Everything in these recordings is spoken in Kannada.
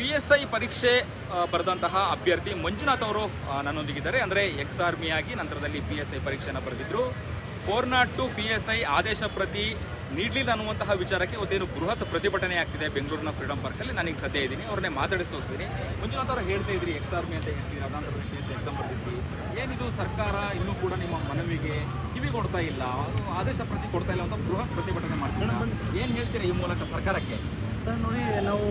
ಪಿ ಎಸ್ ಐ ಪರೀಕ್ಷೆ ಬರೆದಂತಹ ಅಭ್ಯರ್ಥಿ ಮಂಜುನಾಥ್ ಅವರು ನನ್ನೊಂದಿಗಿದ್ದಾರೆ. ಅಂದರೆ ಎಕ್ಸ್ ಆರ್ಮಿ ಆಗಿ ನಂತರದಲ್ಲಿ ಪಿ ಎಸ್ ಐ ಪರೀಕ್ಷೆಯನ್ನು ಬರೆದಿದ್ದರು four nought two P S I ಆದೇಶ ಪ್ರತಿ ನೀಡಲಿಲ್ಲ ಅನ್ನುವಂತಹ ವಿಚಾರಕ್ಕೆ ಇವತ್ತೇನು ಬೃಹತ್ ಪ್ರತಿಭಟನೆ ಆಗ್ತಿದೆ ಬೆಂಗಳೂರಿನ ಫ್ರೀಡಮ್ ಪಾರ್ಕಲ್ಲಿ ನನಗೆ ಸದ್ಯ ಇದ್ದೀನಿ. ಅವ್ರನ್ನೇ ಮಾತಾಡಿಸ್ತಾ ಹೋಗ್ತೀನಿ. ಮಂಜುನಾಥ್ ಅವರು ಹೇಳ್ತಾ ಇದ್ರಿ ಎಕ್ಸ್ ಆರ್ಮಿ ಅಂತ ಹೇಳ್ತೀರಿ? ಅದಾದ್ರೆ ಪಿ ಎಸ್ ಐ ಎಕ್ಸಾಮ್ ಬರ್ತೀವಿ ಏನಿದು ಸರ್ಕಾರ ಇನ್ನೂ ಕೂಡ ನಿಮ್ಮ ಮನವಿಗೆ ಕಿವಿ ಕೊಡ್ತಾ ಇಲ್ಲ? ಆದೇಶ ಪ್ರತಿ ಕೊಡ್ತಾ ಇಲ್ಲ ಅಂತ ಬೃಹತ್ ಪ್ರತಿಭಟನೆ ಮಾಡ್ತೀವಿ ಏನು ಹೇಳ್ತೀರಿ ಈ ಮೂಲಕ ಸರ್ಕಾರಕ್ಕೆ? ಸರ್, ನೋಡಿ, ನಾವು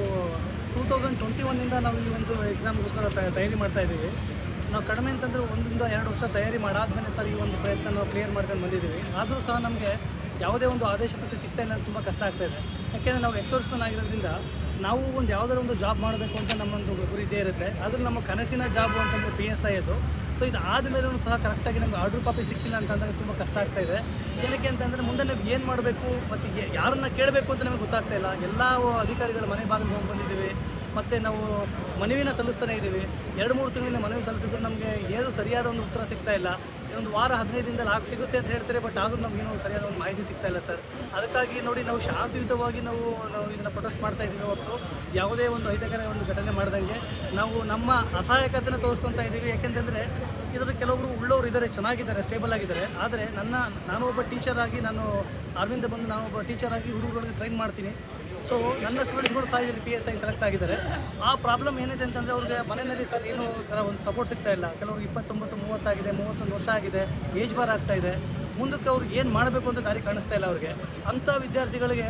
ಟೂ ತೌಸಂಡ್ ಟ್ವೆಂಟಿ ಒನ್ನಿಂದ ನಾವು ಈ ಒಂದು ಎಕ್ಸಾಮ್ಗೋಸ್ಕರ ತಯಾರಿ ಮಾಡ್ತಾ ಇದ್ದೀವಿ. ನಾವು ಕಡಿಮೆ ಅಂತಂದರೆ ಒಂದಿಂದ ಎರಡು ವರ್ಷ ತಯಾರಿ ಮಾಡಾದ್ಮೇಲೆ ಸರ್ ಈ ಒಂದು ಪ್ರಯತ್ನ ನಾವು ಕ್ಲಿಯರ್ ಮಾಡ್ಕೊಂಡು ಬಂದಿದ್ದೀವಿ. ಆದರೂ ಸಹ ನಮಗೆ ಯಾವುದೇ ಒಂದು ಆದೇಶ ಪತ್ರ ಸಿಗ್ತಾ ಇಲ್ಲ ತುಂಬ ಕಷ್ಟ ಆಗ್ತಾ ಇದೆ. ಯಾಕೆಂದರೆ ನಾವು ಎಕ್ಸೋರ್ಸ್ಮನ್ ಆಗಿರೋದ್ರಿಂದ ನಾವು ಒಂದು ಯಾವುದಾದ್ರು ಒಂದು ಜಾಬ್ ಮಾಡಬೇಕು ಅಂತ ನಮ್ಮೊಂದು ಗುರಿ ಇದ್ದೇ ಇರುತ್ತೆ. ಆದರೆ ನಮ್ಮ ಕನಸಿನ ಜಾಬು ಅಂತಂದರೆ ಪಿ ಎಸ್ ಐ ಅದು. ಸೊ ಇದು ಆದಮೇಲೂ ಸಹ ಕರೆಕ್ಟಾಗಿ ನಮ್ಗೆ ಆರ್ಡ್ರ್ ಕಾಪಿ ಸಿಕ್ಕಿಲ್ಲ ಅಂತಂದರೆ ತುಂಬ ಕಷ್ಟ ಆಗ್ತಾ ಇದೆ. ಏನಕ್ಕೆ ಅಂತಂದರೆ ಮುಂದೆ ನಾವು ಏನು ಮಾಡಬೇಕು ಮತ್ತು ಯಾರನ್ನ ಕೇಳಬೇಕು ಅಂತ ನಮಗೆ ಗೊತ್ತಾಗ್ತಾ ಇಲ್ಲ. ಎಲ್ಲ ಅಧಿಕಾರಿಗಳ ಮನೆ ಬಾಗಿಲು ಹೋಗಿ ಬಂದಿದ್ದೀವಿ. ಮತ್ತು ನಾವು ಮನವಿನ ಸಲ್ಲಿಸ್ತಾನೆ ಇದ್ದೀವಿ. ಎರಡು ಮೂರು ತಿಂಗಳಿಂದ ಮನವಿ ಸಲ್ಲಿಸಿದ್ರು ನಮಗೆ ಏನು ಸರಿಯಾದ ಒಂದು ಉತ್ತರ ಸಿಗ್ತಾ ಇಲ್ಲ. ಒಂದು ವಾರ ಹದಿನೈದು ದಿನದಲ್ಲಿ ಸಿಗುತ್ತೆ ಅಂತ ಹೇಳ್ತಾರೆ ಬಟ್ ಆದರೂ ನಮಗೇನು ಸರಿಯಾದ ಒಂದು ಮಾಹಿತಿ ಸಿಗ್ತಾ ಇಲ್ಲ ಸರ್. ಅದಕ್ಕಾಗಿ ನೋಡಿ ನಾವು ಶಾಂತಿಯುತವಾಗಿ ನಾವು ನಾವು ಇದನ್ನು ಪ್ರೊಟೆಸ್ಟ್ ಮಾಡ್ತಾ ಇದ್ದೀವಿ ಹೊರತು. ಯಾವುದೇ ಒಂದು ಅಹಿತಕರ ಒಂದು ಘಟನೆ ಮಾಡ್ದಂಗೆ ನಾವು ನಮ್ಮ ಅಸಹಾಯಕತೆನ ತೋರಿಸ್ಕೊತಾ ಇದ್ದೀವಿ. ಯಾಕೆಂತಂದರೆ ಇದರಲ್ಲಿ ಕೆಲವರು ಉಳ್ಳವರು ಇದ್ದಾರೆ, ಚೆನ್ನಾಗಿದ್ದಾರೆ ಸ್ಟೇಬಲ್ ಆಗಿದ್ದಾರೆ. ಆದರೆ ನನ್ನ, ನಾನು ಒಬ್ಬ ಟೀಚರ್ ನಾನು ಅರವಿಂದ ಬಂದು ನಾನು ಒಬ್ಬ ಟೀಚರ್ ಆಗಿ ಟ್ರೈನ್ ಮಾಡ್ತೀನಿ. ಸೊ ನನ್ನ ಸ್ಟೂಡೆಂಟ್ಸ್ಗಳು ಸಹ ಇಲ್ಲಿ ಪಿ ಎಸ್ ಐ ಸೆಲೆಕ್ಟ್ ಆಗಿದ್ದಾರೆ. ಆ ಪ್ರಾಬ್ಲಮ್ ಏನಿದೆ ಅಂತಂದರೆ ಅವ್ರಿಗೆ ಮನೆಯಲ್ಲಿ ಸರ್ ಏನು ಥರ ಒಂದು ಸಪೋರ್ಟ್ ಸಿಗ್ತಾ ಇಲ್ಲ. ಕೆಲವ್ರಿಗೆ ಇಪ್ಪತ್ತೊಂಬತ್ತು, ಮೂವತ್ತಾಗಿದೆ, ಮೂವತ್ತೊಂದು ವರ್ಷ ಆಗಿದೆ ಏಜ್ ಬಾರ್ ಆಗ್ತಾ ಇದೆ. ಮುಂದಕ್ಕೆ ಅವ್ರಿಗೆ ಏನು ಮಾಡಬೇಕು ಅಂತ ದಾರಿ ಕಾಣಿಸ್ತಾ ಇಲ್ಲ ಅವ್ರಿಗೆ. ಅಂಥ ವಿದ್ಯಾರ್ಥಿಗಳಿಗೆ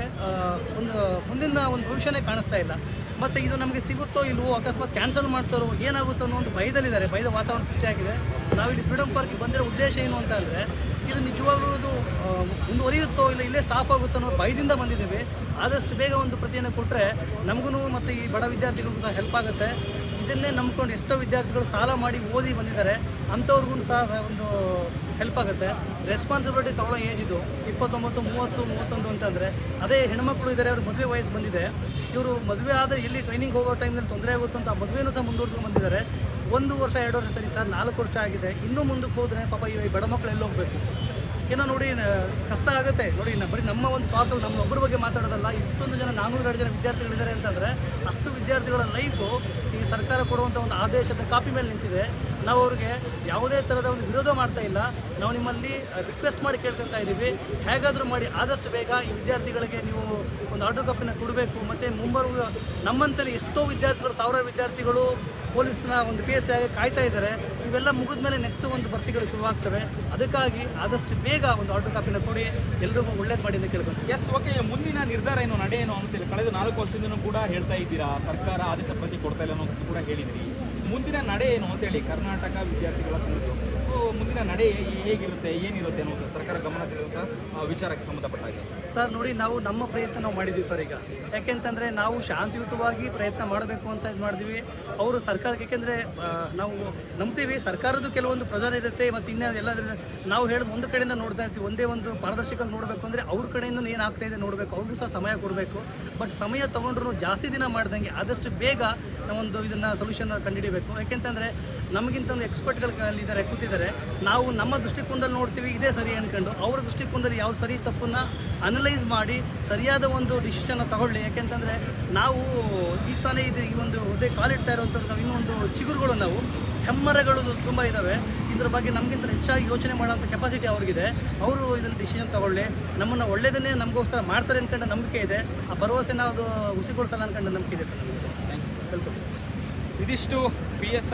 ಒಂದು ಮುಂದಿನ ಒಂದು ಭವಿಷ್ಯನೇ ಕಾಣಿಸ್ತಾ ಇಲ್ಲ. ಮತ್ತು ಇದು ನಮಗೆ ಸಿಗುತ್ತೋ ಇಲ್ಲವೋ ಅಕಸ್ಮಾತ್ ಕ್ಯಾನ್ಸಲ್ ಮಾಡ್ತಾರೋ, ಏನಾಗುತ್ತೋ ಅನ್ನೋ ಒಂದು ಭಯದಲ್ಲಿದ್ದಾರೆ. ಭಯದ ವಾತಾವರಣ ಸೃಷ್ಟಿಯಾಗಿದೆ. ನಾವಿಲ್ಲಿ ಫ್ರೀಡಮ್ ಪಾರ್ಕಿಗೆ ಬಂದಿರೋ ಉದ್ದೇಶ ಏನು ಅಂತ ಅಂದರೆ, ಇದು ನಿಜವಾಗ್ಲೂ ಇದು ಮುಂದುವರಿಯುತ್ತೋ ಇಲ್ಲ ಇಲ್ಲೇ ಸ್ಟಾಪ್ ಆಗುತ್ತೋ ಅನ್ನೋ ಭಯದಿಂದ ಬಂದಿದ್ದೀವಿ. ಆದಷ್ಟು ಬೇಗ ಒಂದು ಪ್ರತಿಯನ್ನು ಕೊಟ್ಟರೆ ನಮಗೂ ಮತ್ತು ಈ ಬಡ ವಿದ್ಯಾರ್ಥಿಗಳಿಗೂ ಸಹ ಹೆಲ್ಪ್ ಆಗುತ್ತೆ. ಇದನ್ನೇ ನಂಬ್ಕೊಂಡು ಎಷ್ಟೋ ವಿದ್ಯಾರ್ಥಿಗಳು ಸಾಲ ಮಾಡಿ ಓದಿ ಬಂದಿದ್ದಾರೆ. ಅಂಥವ್ರಿಗೂ ಸಹ ಒಂದು ಹೆಲ್ಪ್ ಆಗುತ್ತೆ. ರೆಸ್ಪಾನ್ಸಿಬಿಲಿಟಿ ತಗೊಳ್ಳೋ ಏಜ್ ಇದು. ಇಪ್ಪತ್ತೊಂಬತ್ತು, ಮೂವತ್ತು, ಮೂವತ್ತೊಂದು ಅಂತಂದರೆ ಅದೇ ಹೆಣ್ಮಕ್ಳು ಇದ್ದಾರೆ ಅವ್ರ ಮದುವೆ ವಯಸ್ಸು ಬಂದಿದೆ. ಇವರು ಮದುವೆ ಆದರೆ ಎಲ್ಲಿ ಟ್ರೈನಿಂಗ್ ಹೋಗೋ ಟೈಮ್ನಲ್ಲಿ ತೊಂದರೆ ಆಗುತ್ತೆ ಅಂತ ಮದುವೆನೂ ಸಹ ಮುಂದುವರೆದು ಬಂದಿದ್ದಾರೆ. ಒಂದು ವರ್ಷ, ಎರಡು ವರ್ಷ ಸರಿ ಸರ್, ನಾಲ್ಕು ವರ್ಷ ಆಗಿದೆ. ಇನ್ನೂ ಮುಂದಕ್ಕೆ ಹೋದರೆ ಪಾಪ ಈ ಬಡ ಮಕ್ಕಳು ಎಲ್ಲಿ ಹೋಗಬೇಕು? ಏನೋ ನೋಡಿ ಕಷ್ಟ ಆಗುತ್ತೆ. ನೋಡಿ, ಇನ್ನು ಬರೀ ನಮ್ಮ ಒಂದು ಸ್ವಾರ್ಥ, ನಮ್ಮ ಒಬ್ಬರ ಬಗ್ಗೆ ಮಾತಾಡೋದಲ್ಲ. ಇಷ್ಟೊಂದು ಜನ ನಾನ್ನೂರು ಎರಡು ಜನ ವಿದ್ಯಾರ್ಥಿಗಳಿದ್ದಾರೆ ಅಂತಂದರೆ, ಅಷ್ಟು ವಿದ್ಯಾರ್ಥಿಗಳ ಲೈಫು ಈ ಸರ್ಕಾರ ಕೊಡುವಂಥ ಒಂದು ಆದೇಶದ ಕಾಪಿ ಮೇಲೆ ನಿಂತಿದೆ. ನಾವು ಅವ್ರಿಗೆ ಯಾವುದೇ ಥರದ ಒಂದು ವಿರೋಧ ಮಾಡ್ತಾ ಇಲ್ಲ. ನಾವು ನಿಮ್ಮಲ್ಲಿ ರಿಕ್ವೆಸ್ಟ್ ಮಾಡಿ ಕೇಳ್ಕೊತಾ ಇದ್ದೀವಿ ಹೇಗಾದರೂ ಮಾಡಿ, ಆದಷ್ಟು ಬೇಗ ಈ ವಿದ್ಯಾರ್ಥಿಗಳಿಗೆ ನೀವು ಒಂದು ಆರ್ಡರ್ ಕಾಪಿನ ಕೊಡಬೇಕು. ಮತ್ತು ಮುಂಬರುವ ನಮ್ಮಂತಲ್ಲಿ ಎಷ್ಟೋ ವಿದ್ಯಾರ್ಥಿಗಳು, ಸಾವಿರಾರು ವಿದ್ಯಾರ್ಥಿಗಳು ಪೊಲೀಸ್ನ ಒಂದು ಪಿ ಎಸ್ ಆಗಿ ಕಾಯ್ತಾ ಇದ್ದಾರೆ. ಇವೆಲ್ಲ ಮುಗಿದ ಮೇಲೆ ನೆಕ್ಸ್ಟ್ ಒಂದು ಭರ್ತಿಗಳು ಶುರುವಾಗ್ತವೆ ಅದಕ್ಕಾಗಿ ಆದಷ್ಟು ಬೇಗ ಒಂದು ಆರ್ಡರ್ ಕಾಪಿನ ಕೊಡಿ. ಎಲ್ರಿಗೂ ಒಳ್ಳೇದು ಮಾಡಿ ಅಂತ ಕೇಳ್ಕೊಂತೀವಿ. ಎಸ್ ಓಕೆ ಮುಂದಿನ ನಿರ್ಧಾರ ಏನು ನಡೆ ಅಂತಿಲ್ಲ ಕಳೆದ ನಾಲ್ಕು ವರ್ಷದಿಂದ ಕೂಡ ಹೇಳ್ತಾ ಇದ್ದೀರಾ, ಸರ್ಕಾರ ಆದೇಶ ಪ್ರತಿ ಕೊಡ್ತಾ ಇಲ್ಲ ಅನ್ನೋದು ಕೂಡ ಹೇಳಿದ್ರಿ. ಮುಂದಿನ ನಡೆ ಏನು ಅಂತೇಳಿ ಕರ್ನಾಟಕ ವಿದ್ಯಾರ್ಥಿಗಳ ಸಂಘದ್ದು. ಸೊ, ಮುಂದಿನ ನಡೆ ಹೇಗಿರುತ್ತೆ ಏನಿರುತ್ತೆ ಅನ್ನೋದು ಸರ್ಕಾರ ಗಮನ ಸೆಳೆಯುವಂಥ ವಿಚಾರಕ್ಕೆ ಸಂಬಂಧಪಟ್ಟ ಹಾಗೆ? ಸರ್ ನೋಡಿ ನಾವು ನಮ್ಮ ಪ್ರಯತ್ನ ನಾವು ಮಾಡಿದ್ದೀವಿ ಸರ್ ಈಗ. ಯಾಕೆಂತಂದ್ರೆ ನಾವು ಶಾಂತಿಯುತವಾಗಿ ಪ್ರಯತ್ನ ಮಾಡಬೇಕು ಅಂತ ಇದು ಮಾಡಿದ್ವಿ ಅವರು ಸರ್ಕಾರಕ್ಕೆ ಯಾಕೆಂದರೆ ನಾವು ನಂಬ್ತೀವಿ ಸರ್ಕಾರದ್ದು ಕೆಲವೊಂದು ಪ್ರಜಾರ ಇರುತ್ತೆ ಮತ್ತು ಇನ್ನೂ ಎಲ್ಲ ನಾವು ಹೇಳೋದು ಒಂದು ಕಡೆಯಿಂದ ನೋಡ್ತಾ ಇರ್ತೀವಿ. ಒಂದೇ ಒಂದು ಪಾರದರ್ಶಕ ನೋಡಬೇಕು ಅಂದರೆ ಅವ್ರ ಕಡೆಯಿಂದ ಏನು ಇದೆ ನೋಡಬೇಕು. ಅವ್ರಿಗೂ ಸಹ ಸಮಯ ಕೊಡಬೇಕು. ಬಟ್ ಸಮಯ ತೊಗೊಂಡ್ರು ಜಾಸ್ತಿ ದಿನ ಮಾಡ್ದಂಗೆ ಆದಷ್ಟು ಬೇಗ ನಾವೊಂದು ಇದನ್ನು ಸೊಲ್ಯೂಷನ್ ಕಂಡುಹಿಡಿಬೇಕು ಯಾಕೆಂತಂದರೆ ನಮಗಿಂತ ಒಂದು ಎಕ್ಸ್ಪರ್ಟ್ಗಳು ಇದ್ದಾರೆ ಕೂತಿದ್ದಾರೆ. ನಾವು ನಮ್ಮ ದೃಷ್ಟಿಕೋನದಲ್ಲಿ ನೋಡ್ತೀವಿ ಇದೇ ಸರಿ ಅಂದ್ಕೊಂಡು ಅವರ ದೃಷ್ಟಿಕೋನದಲ್ಲಿ ಯಾವ ಸರಿ ತಪ್ಪನ್ನು ಅನಲೈಸ್ ಮಾಡಿ ಸರಿಯಾದ ಒಂದು ಡಿಸಿಷನ್ನ ತಗೊಳ್ಳಿ. ಯಾಕೆಂತಂದರೆ ನಾವು ಈ ತಾನೇ ಇದು ಈ ಒಂದು ಹುದ್ದೆ ಕಾಲಿಡ್ತಾ ಇರೋವಂಥವ್ರು ನಾವು ಇನ್ನೊಂದು ಚಿಗುರುಗಳು ನಾವು. ಹೆಮ್ಮರಗಳು ತುಂಬ ಇದ್ದಾವೆ ಇದರ ಬಗ್ಗೆ ನಮಗಿಂತ ಹೆಚ್ಚಾಗಿ ಯೋಚನೆ ಮಾಡೋಂಥ ಕೆಪಾಸಿಟಿ ಅವ್ರಿಗಿದೆ. ಅವರು ಇದನ್ನು ಡಿಸಿಷನ್ ತಗೊಳ್ಳಿ. ನಮ್ಮನ್ನು ಒಳ್ಳೆಯದನ್ನೇ ನಮಗೋಸ್ಕರ ಮಾಡ್ತಾರೆ ಅಂದ್ಕೊಂಡು ನಂಬಿಕೆ ಇದೆ. ಆ ಭರವಸೆನ ಅದು ಹುಸಿಗೊಳಿಸಲ್ಲ ಅಂದ್ಕೊಂಡು ನಂಬಿಕೆ ಇದೆ ಸರ್ ನಮಗೆ. Thank you sir welcome sir ಇದಿಷ್ಟು ಬಿ ಎಸ್